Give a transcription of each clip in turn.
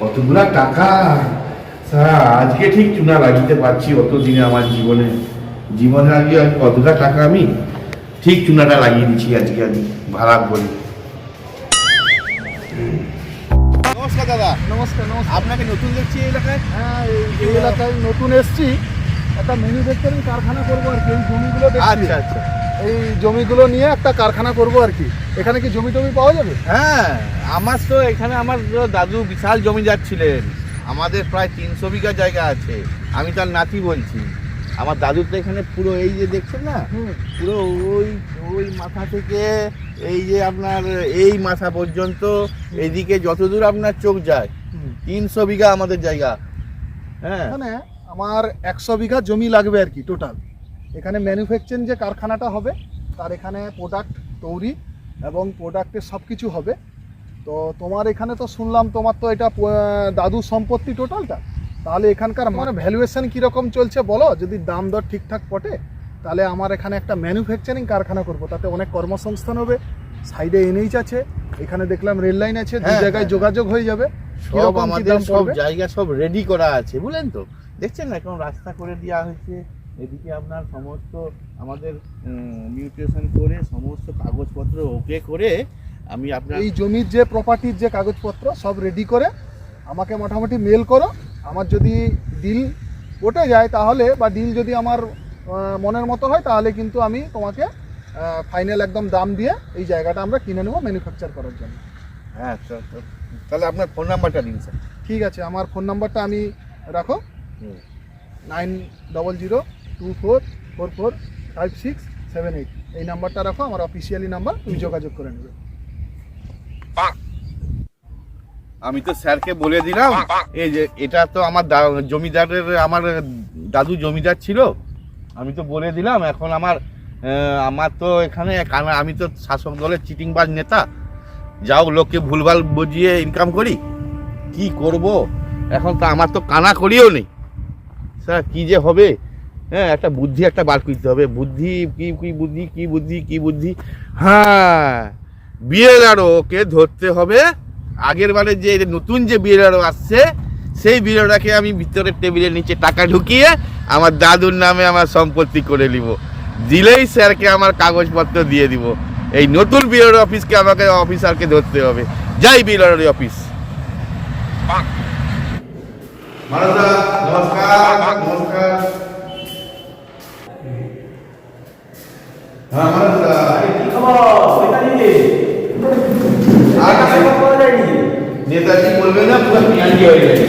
কতগুলা টাকা? স্যার আজকে ঠিক চুনা লাগিতে পারছি অত দিনে আমার জীবনে। জীবনে আগে আজ কতটা টাকা আমি? ঠিক চুনাটা লাগিয়ে দিচ্ছি আজকে আমি ভাড়া করে। নমস্কার দাদা। নমস্কার নমস্কার। আপনাকে নতুন দেখছি এই এলাকায়? হ্যাঁ এই এলাকায় নতুন এসছি। একটা ম্যানুফ্যাকচারিং কারখানা করব আর কি এই জমিগুলো দেখছি। আচ্ছা আচ্ছা। এই জমিগুলো নিয়ে একটা কারখানা করব আর কি। এখানে কি জমি টমি পাওয়া যাবে? হ্যাঁ আমার তো এখানে আমার দাদু বিশাল জমি যাচ্ছিলেন। আমাদের প্রায় তিনশো বিঘা জায়গা আছে। আমি তার নাতি বলছি। আমার দাদু তো এখানে পুরো এই যে দেখছেন না? পুরো ওই ওই মাথা থেকে এই যে আপনার এই মাথা পর্যন্ত এদিকে যতদূর আপনার চোখ যায় তিনশো বিঘা আমাদের জায়গা। হ্যাঁ। আমার একশো বিঘা জমি লাগবে আর কি টোটাল এখানে ম্যানুফ্যাকচারিং যে কারখানাটা হবে তার এখানে প্রোডাক্ট তৈরি এবং প্রোডাক্টের সব কিছু হবে। তো তোমার এখানে তো শুনলাম তোমার তো এটা দাদু সম্পত্তি টোটালটা তাহলে এখানকার মানে ভ্যালুয়েশন কীরকম চলছে বলো? যদি দাম দর ঠিকঠাক পটে তাহলে আমার এখানে একটা ম্যানুফ্যাকচারিং কারখানা করব। তাতে অনেক কর্মসংস্থান হবে। সাইডে এনএইচ আছে এখানে দেখলাম রেল লাইন আছে দু হ্যাঁ, জায়গায় হ্যাঁ। যোগাযোগ হয়ে যাবে। সব আমাদের সব? জায়গা সব রেডি করা আছে বুঝলেন তো? দেখছেন না এখন রাস্তা করে দেওয়া হয়েছে। এদিকে আপনার সমস্ত আমাদের মিউটেশন করে সমস্ত কাগজপত্র ওকে করে আমি আপনার এই জমির যে প্রপার্টির যে কাগজপত্র সব রেডি করে আমাকে মোটামুটি মেল করো। আমার যদি ডিল পটে যায় তাহলে বা ডিল যদি আমার মনের মতো হয় তাহলে কিন্তু আমি তোমাকে ফাইনাল একদম দাম দিয়ে এই জায়গাটা আমরা কিনে নেব ম্যানুফ্যাকচার করার জন্য। হ্যাঁ। তাহলে আপনার ফোন নাম্বারটা দিন স্যার ঠিক আছে আমার ফোন নাম্বারটা আমি রাখো। Nine double zero two four four four five six seven eight এই নাম্বারটা রাখো, আমার অফিসিয়ালি নাম্বার, তুমি যোগাযোগ করে নেবে। আমি তো স্যারকে বলে দিলাম, এই যে এটা তো আমার জমিদারের, আমার দাদু জমিদার ছিল। আমি তো বলে দিলাম, এখন আমার আমার তো এখানে আমি তো শাসক দলের চিটিংবাজ নেতা। যাও, লোককে ভুলভাল বুঝিয়ে ইনকাম করি। কি করব? এখন তো আমার তো কানা করিও নেই। স্যার, কি যে হবে? হ্যাঁ একটা বুদ্ধি, একটা বার করতে হবে। বুদ্ধি, কি কি বুদ্ধি কি বুদ্ধি কি বুদ্ধি? হ্যাঁ বিএলআরওকে ধরতে হবে। আগের বারে যে নতুন যে বিএলআরও আসছে, সেই বিএলআরওকে আমি ভিতরের টেবিলের নিচে টাকা ঢুকিয়ে আমার দাদুর নামে আমার সম্পত্তি করে নিব। দিলেই স্যারকে আমার কাগজপত্র দিয়ে দিব। এই নতুন বিএলআর অফিসকে আমাকে অফিসারকে ধরতে হবে। যাই বিএলআর অফিস। নমস্কার নমস্কার। হ্যাঁ মানবদা নেতাজি? বলবে না পুরো পিয়াজি হয়ে গেছে।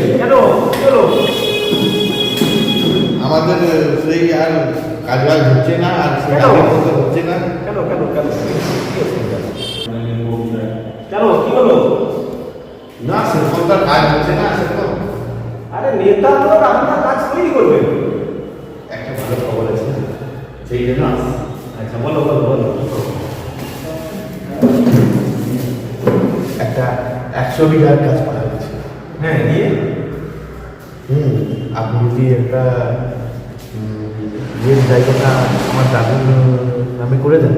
আমাদের সেই আর কাজ বাজ হচ্ছে না আর কেন? হচ্ছে না। কেন কেন কেন? কেন কি হলো? না সেরকম তার কাজ হচ্ছে না সেরকম। আরে নেতা লোক আপনার কাজ তৈরি করবে। একটা ভালো খবর আছে সেই জন্য আসছি। আচ্ছা বলো বলো বলো একটা একশো বিঘার কাজ করা হচ্ছে হ্যাঁ দিয়ে? হুম আপনি যদি একটা ইয়ের জায়গাটা আমার দাদুর নামে করে দেন।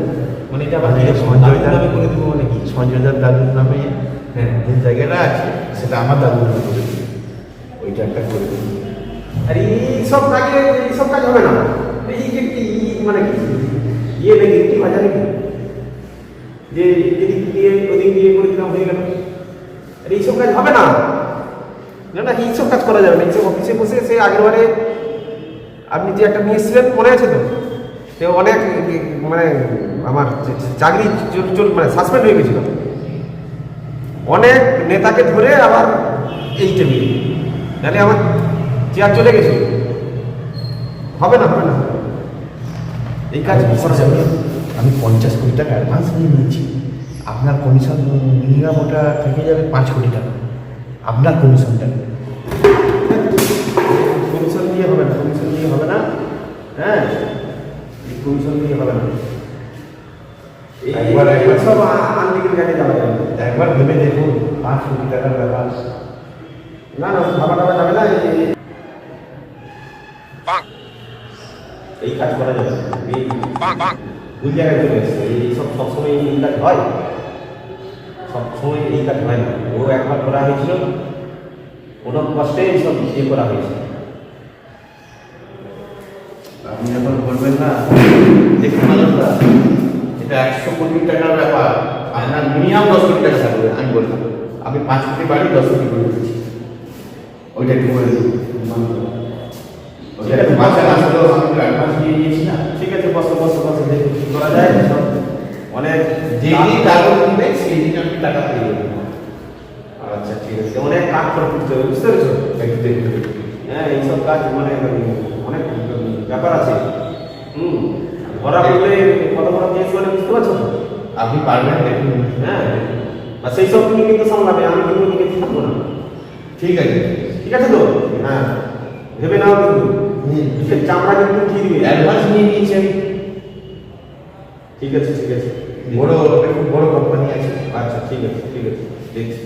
মানে এটা মানে কি সঞ্জয় নামে করে দেবো মানে কি? সঞ্জয় দার দাদুর নামে হ্যাঁ। যে জায়গাটা আছে সেটা আমার দাদুর নামে করে দিন ওইটা একটা করে দিন আর এইসব কাজে এইসব কাজ হবে না। এই যে কি মানে কি? ইয়ে নাকি কি বাজার যে এদিক দিয়ে, ওদিক দিয়ে করে দিলাম হয়ে গেল। আর, এইসব কাজ হবে না। না না, এইসব কাজ করা যাবে না। এইসব অফিসে বসে সে আগের বারে আপনি যে একটা নিয়ে এসেছিলেন মনে আছে তো, সে অনেক মানে আমার চাকরি মানে সাসপেন্ড হয়ে গেছিল। অনেক নেতাকে ধরে আবার এই টেবিল তাহলে আমার চেয়ার চলে গেছে। হবে না হবে না? এই কাজ করা যাবে? আমি পঞ্চাশ কোটি টাকা অ্যাডভান্স নিয়ে নিয়েছি। আপনার কমিশন মিনিমাম ওটা থেকে যাবে পাঁচ কোটি টাকা। আপনার কমিশনটা কমিশন দিয়ে হবে না কমিশন দিয়ে হবে না। হ্যাঁ কমিশন দিয়ে হবে না। একবার- একবার- সব আনলিগেল কাজে যাওয়া যাবে। না। একবার ভেবে দেখুন পাঁচ কোটি টাকার ব্যাপার। না না ভাবা টাবা যাবে না এই- কাজ করা যাবে না। ভুল জায়গায় চলে এসছে। এই সব সবসময় এই কাজ হয়? সবসময় এই কাজ হয় না। ও একবার করা হয়েছিল। কোনো কষ্টে এইসব ইয়ে করা হয়েছে। আপনি যখন বলবেন না দেখুন মানুষরা এটা একশো কোটি টাকার ব্যাপার। আপনার মিনিমাম দশ কোটি টাকা থাকবে আমি বললাম। আমি পাঁচ কোটি বাড়ি দশ কোটি করে দিচ্ছি। ওইটা একটু বলে ওইটা ঠিক আছে, দিয়ে বসো বসো বসো করা যায়। সব অনেক যেদিন কাগজ দিবে সেই দিন টাকা যাবেন আচ্ছা ঠিক আছে। অনেক কাজ করে করতে হবে বুঝতে পেরেছ? হ্যাঁ এইসব কাজ মানে অনেক ব্যাপার আছে। হুম ধরা পড়লে কত বড় কেস মানে বুঝতে পারছ আপনি পারবেন হ্যাঁ আর সেই সব তুমি কিন্তু সামলাবে আমি কিন্তু থাকব না। ঠিক আছে। ঠিক আছে তো? হ্যাঁ। ভেবে নাও কিন্তু। সে চামড়া কিন্তু ঠিক দিবে অ্যাডভান্স নিয়ে নিয়েছি ঠিক আছে ঠিক আছে বড় খুব বড় কোম্পানি আছে। আচ্ছা ঠিক আছে ঠিক আছে দেখছি।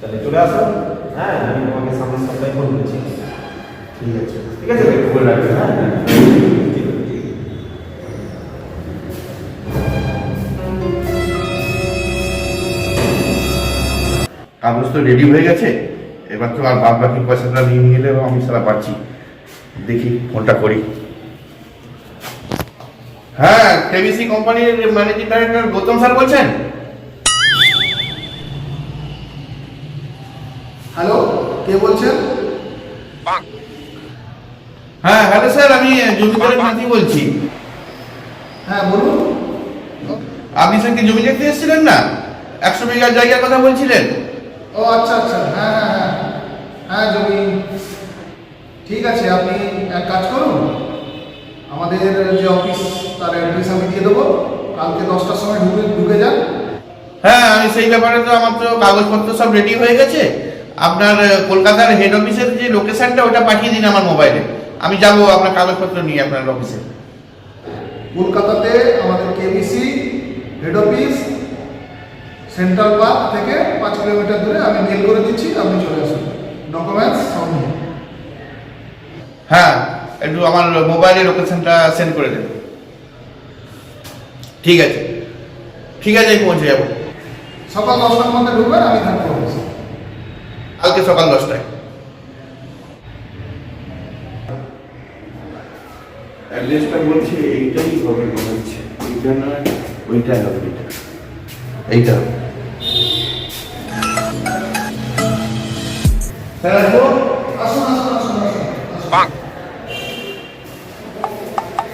তাহলে চলে আসো। হ্যাঁ। আমি তোমাকে সামনের সপ্তাহে ফোন করেছি। ঠিক আছে ঠিক আছে করে রাখবেন হ্যাঁ। কাগজ তো রেডি হয়ে গেছে। এবার তো আর বাদ বাকি পয়সাটা নিয়ে নিলে আমি সারা পাচ্ছি দেখি ফোনটা করি। হ্যাঁ কেবিসি কোম্পানির ম্যানেজিং ডাইরেক্টর গৌতম স্যার বলছেন? হ্যালো কে বলছেন? হ্যাঁ হ্যালো স্যার আমি জমিদারের নাতি বলছি। হ্যাঁ বলুন। আপনি স্যার কি জমি দেখতে এসেছিলেন না? একশো বিঘা জায়গার কথা বলছিলেন? ও আচ্ছা আচ্ছা। হ্যাঁ হ্যাঁ হ্যাঁ। হ্যাঁ জমি। ঠিক আছে আপনি এক কাজ করুন। আমাদের যে অফিস তার অ্যাড্রেস আমি দিয়ে দেবো। কালকে দশটার সময় ঢুকে ঢুকে যান। হ্যাঁ আমি সেই ব্যাপারে তো আমার তো কাগজপত্র সব রেডি হয়ে গেছে। আপনার কলকাতার হেড অফিসের যে লোকেশনটা ওটা পাঠিয়ে দিন আমার মোবাইলে আমি যাব আপনার কাগজপত্র নিয়ে আপনার অফিসে কলকাতাতে আমাদের KBC head office central park থেকে পাঁচ কিলোমিটার দূরে আমি মেল করে দিচ্ছি আপনি চলে আসুন। ডকুমেন্টস সব নিয়ে। হ্যাঁ একটু আমার মোবাইলে লোকেশনটা সেন্ড করে দেন ঠিক আছে। ঠিক আছে আমি পৌঁছে যাব। সকাল দশটার মধ্যে ঢুকবেন আমি থাকব। কালকে সকাল দশটায়। অ্যাড্রেসটা বলছি এইটাই হবে মনে হচ্ছে। এইটা ওইটাই হবে এইটা। এইটা হবে। স্যার আসুন আসুন।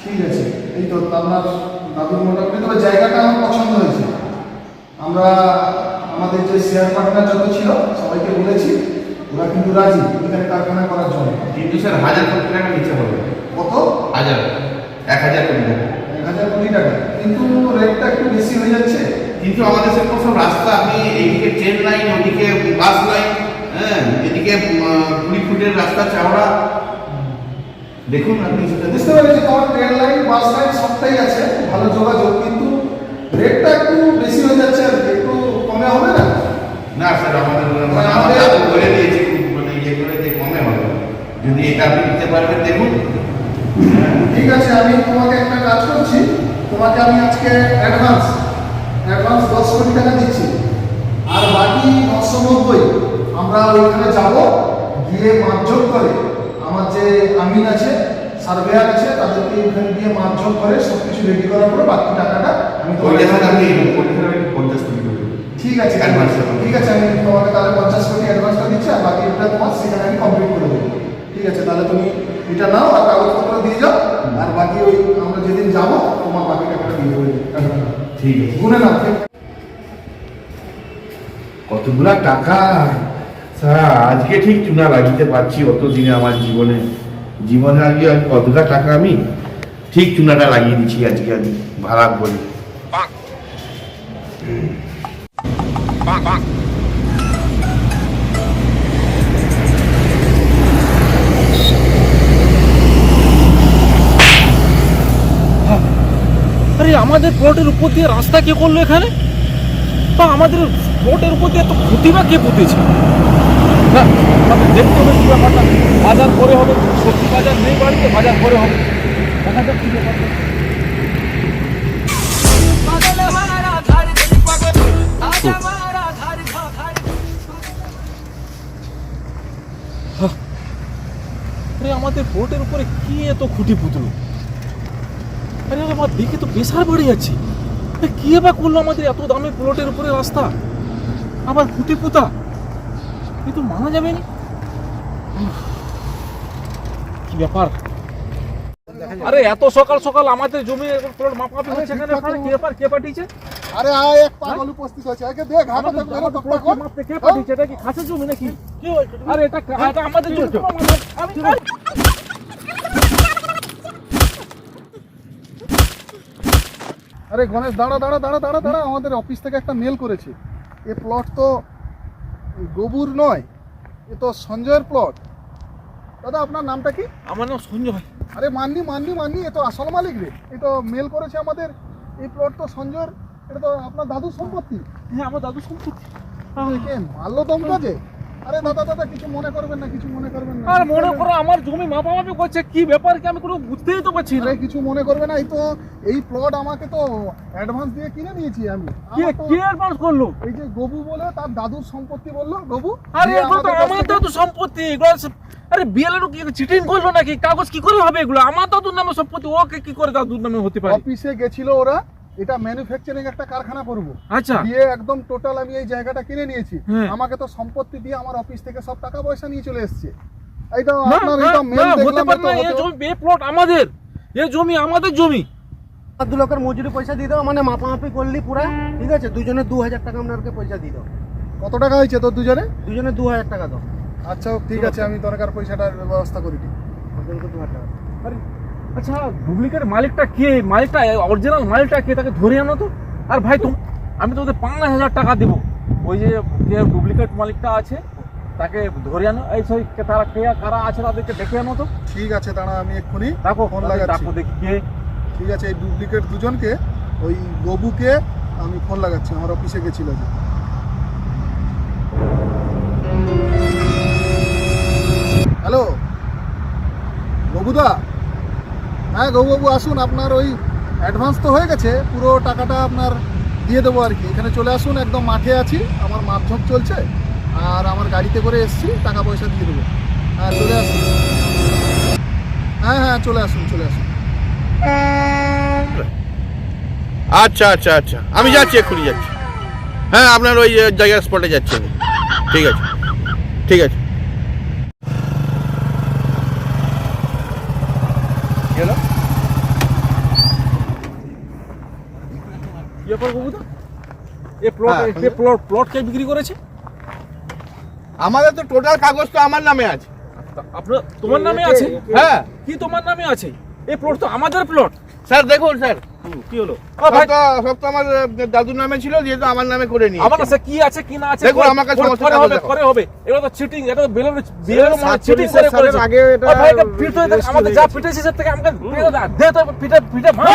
ঠিক আছে। এই তো আপনার দাদুর মোটামুটি তবে জায়গাটা আমার পছন্দ হয়েছে। আমরা আমাদের যে শেয়ার পার্টনার যত ছিল সবাইকে বলেছি ওরা কিন্তু রাজি এখানে কারখানা করার জন্য। কিন্তু স্যার হাজার কোটি টাকা নিচে হবে কত? হাজার। এক হাজার কোটি টাকা। এক হাজার কোটি টাকা। কিন্তু রেটটা একটু বেশি হয়ে যাচ্ছে। কিন্তু আমাদের সেরকম সব রাস্তা আপনি এইদিকে ট্রেন লাইন ওদিকে বাস লাইন হ্যাঁ এদিকে কুড়ি ফুটের রাস্তা চওড়া দেখুন আপনি সেটা বুঝতে পেরেছি তোমার ট্রেন লাইন বাস লাইন সবটাই আছে ভালো যোগাযোগ কিন্তু রেটটা একটু বেশি হয়ে যাচ্ছে আর কি একটু কমে হবে না? না স্যার আমাদের মানে আমাদের বলে দিয়েছি মানে ইয়ে করে যে কমে হবে। যদি এটা আপনি দিতে পারবেন দেখুন। ঠিক আছে আমি তোমাকে একটা কাজ করছি তোমাকে আমি আজকে অ্যাডভান্স অ্যাডভান্স দশ কোটি টাকা দিচ্ছি। আর বাকি নশো নব্বই আমরা ওইখানে যাব গিয়ে মাপঝোপ করে আমার যে আমিন আছে সার্ভেয়ার আছে তাদেরকে মাপঝোপ করে সব কিছু রেডি করার পরে বাকি টাকাটা আমি। ঠিক আছে ঠিক আছে। আমি তোমাকে তাহলে পঞ্চাশ কোটি অ্যাডভান্সটা দিচ্ছি আর বাকিটা তোমার সেখানে আমি কমপ্লিট করে দেবো। ঠিক আছে তাহলে তুমি এটা নাও আর কাগজপত্র দিয়ে যাও আর বাকি ওই আমরা যেদিন যাব তোমার বাকি টাকাটা দিয়ে দেবো। ঠিক আছে। গুনে নাও। কতগুলা টাকা? আজকে ঠিক চুনা লাগিতে পারছি অত দিনে আমার জীবনে। জীবনে আগে কতটা টাকা আমি ঠিক চুনাটা লাগিয়ে দিচ্ছি আজকে আমি ভাড়া করি। আরে, আমাদের প্লটের উপর দিয়ে রাস্তা কে করল এখানে? বা আমাদের প্লটের উপর এত ক্ষতি বা কে পুঁতেছে? না, আমাদের দেখতে হবে কি ব্যাপারটা। বাজার পরে হবে, সবজি বাজার নেই বাড়িতে, বাজার পরে হবে। দেখা যাক কি ব্যাপারটা আমাদের ভোটের উপরে কি এত খুঁটি পুতলো? আরে আমার দেখে তো প্রেশার বেড়ে যাচ্ছে কি বা করল আমাদের এত দামে প্লটের উপরে রাস্তা? আবার খুঁটি পুতা। এ তো মানা যাবে না। কি ব্যাপার? আরে এত সকাল সকাল আমাদের জমি প্লট মাপামাপি হচ্ছে এখানে? কি ব্যাপার কে পাঠিয়েছে? আরে আয় এক পাগল উপস্থিত হয়েছে। একে দেখ হাতে আমাদের মেরে টপকা কর। মাপতে কে পাঠিয়েছে? এটা কি খাসের জমি নাকি? আরে এটা এটা আমাদের জমি। আরে গণেশ দাঁড়া দাঁড়া দাঁড়া দাঁড়া দাঁড়া। আমাদের অফিস থেকে একটা মেল করেছে। এ প্লট তো গবুর নয় এ তো সঞ্জয়ের প্লট দাদা আপনার নামটা কি? আমার নাম সঞ্জয়। আরে মাননি মাননি মাননি এ তো আসল মালিক রে। এ তো মেল করেছে আমাদের। এই প্লট তো সঞ্জয়ের এটা তো আপনার দাদুর সম্পত্তি। হ্যাঁ আমার দাদুর সম্পত্তি। একে মারলো দমকা যে? আরে দাদা দাদা কিছু মনে করবেন না কিছু মনে করবেন না। আর মনে করো আমার জমি মাপামাপি করছে কি ব্যাপার কি আমি কোনো বুঝতেই তো পারছি না। কিছু মনে করবে না এই তো এই প্লট আমাকে তো অ্যাডভান্স দিয়ে কিনে নিয়েছি আমি। কে আমার অ্যাডভান্স করল? এই যে গবু বলে তার দাদুর সম্পত্তি বলল গবু। আরে দিয়ে এগুলো তো আমার দাদু সম্পত্তি এগুলো আরে কি চিটিং করল নাকি? কাগজ কি করে হবে এগুলো? আমার দাদুর নামে সম্পত্তি ওকে কি করে দাদুর নামে হতে পারে? অফিসে গেছিল ওরা এটা ম্যানুফ্যাকচারিং একটা কারখানা করব। আচ্ছা। দিয়ে একদম টোটাল আমি এই জায়গাটা কিনে নিয়েছি। হ্যাঁ। আমাকে তো সম্পত্তি দিয়ে আমার অফিস থেকে সব টাকা পয়সা নিয়ে চলে এসেছে। এইটা আপনার না, এইটা মেল না, হতে পারে না এই জমি এ প্লট আমাদের। এ জমি আমাদের জমি। আর দু লোকের মজুরি পয়সা দিয়ে দাও মানে মাপামাপি করলি পুরা ঠিক আছে? দুজনে দু হাজার টাকা আপনাকে পয়সা দিয়ে দাও। কত টাকা হয়েছে তোর দুজনে? দুজনে দু হাজার টাকা দাও। আচ্ছা ঠিক আছে আমি দরকার পয়সাটার ব্যবস্থা করি দু হাজার টাকা আরে আচ্ছা ডুপ্লিকেট মালিকটা কে? মালিকটা অরিজিনাল মালিকটা কে? তাকে ধরে আনো তো। আর ভাই তো আমি তো ওদের পাঁচ হাজার টাকা দেবো। ওই যে যে ডুপ্লিকেট মালিকটা আছে তাকে ধরে আনো। এই কে- তারা কে কারা আছে তাদেরকে ডেকে আনো তো। ঠিক আছে দাঁড়া আমি এক্ষুনি দেখো ফোন তাদের লাগাচ্ছি। ডাকো দেখি কে। ঠিক আছে এই ডুপ্লিকেট দুজনকে ওই গবুকে আমি ফোন লাগাচ্ছি আমার অফিসে গেছিল যে। হ্যালো? গবুদা? হ্যাঁ গবুবাবু আসুন। আপনার ওই অ্যাডভান্স তো হয়ে গেছে, পুরো টাকাটা আপনার দিয়ে দেবো আর কি। এখানে চলে আসুন, একদম মাঠে আছি। আমার মাপঝোপ চলছে, আর আমার গাড়িতে করে এসছি, টাকা পয়সা দিয়ে দেবো। হ্যাঁ চলে আসুন। হ্যাঁ হ্যাঁ চলে আসুন চলে আসুন। আচ্ছা আচ্ছা আচ্ছা। আমি যাচ্ছি, এক্ষুনি যাচ্ছি। হ্যাঁ আপনার ওই জায়গার স্পটে যাচ্ছি আমি। ঠিক আছে। ঠিক আছে। কি বাবুদা এ প্লট হ্যাঁ, এ প্লট প্লট কে বিক্রি করেছে? আমাদের তো টোটাল কাগজ তো আমার নামে আছে। আপনার তোমার নামে আছে? হ্যাঁ। কি তোমার নামে আছে? এই প্লট তো আমাদের প্লট স্যার দেখুন স্যার। কি হলো? ও সব তো সব তো আমার আহ, দাদুর নামে ছিল যেহেতু আমার নামে করে নিয়ে আমার কাছে কি আছে কি না আছে দেখুন, পরে- আমার কাছে পরে- সমস্ত পরে কাগজ হবে দেখো। পরে হবে। এগুলো তো চিটিং এটা তো বেলের বেলের মানে চিটিং সাতচল্লিশের করে আগে এটা ভাই এটা পিট আমাদের যা পিটেছে সে থেকে আমাকে দে তো পিঠে পিঠে ভাঙ।